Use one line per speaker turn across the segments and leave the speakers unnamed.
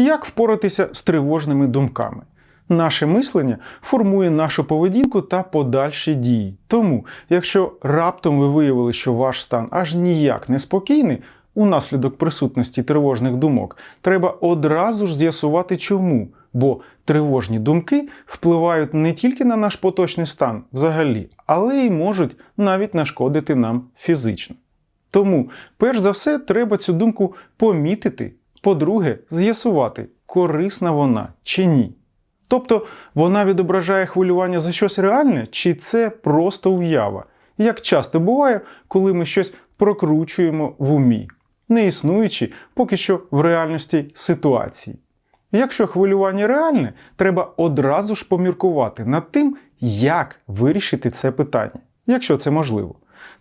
Як впоратися з тривожними думками? Наше мислення формує нашу поведінку та подальші дії. Тому, якщо раптом ви виявили, що ваш стан аж ніяк не спокійний, унаслідок присутності тривожних думок, треба одразу ж з'ясувати чому. Бо тривожні думки впливають не тільки на наш поточний стан взагалі, але й можуть навіть нашкодити нам фізично. Тому, перш за все, треба цю думку помітити. По-друге, з'ясувати, корисна вона чи ні. Тобто вона відображає хвилювання за щось реальне, чи це просто уява, як часто буває, коли ми щось прокручуємо в умі, не існуючи поки що в реальності ситуації. Якщо хвилювання реальне, треба одразу ж поміркувати над тим, як вирішити це питання, якщо це можливо.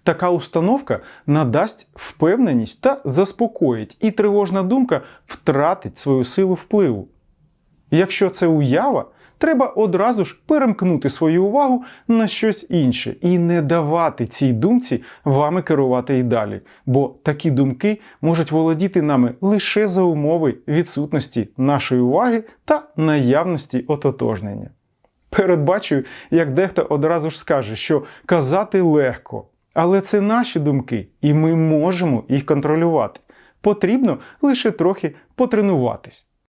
Така установка надасть впевненість та заспокоїть, і тривожна думка втратить свою силу впливу. Якщо це уява, треба одразу ж перемкнути свою увагу на щось інше і не давати цій думці вами керувати і далі, бо такі думки можуть володіти нами лише за умови відсутності нашої уваги та наявності ототожнення. Передбачую, як дехто одразу ж скаже, що казати легко, але це наші думки, і ми можемо їх контролювати. Потрібно лише трохи потренуватись.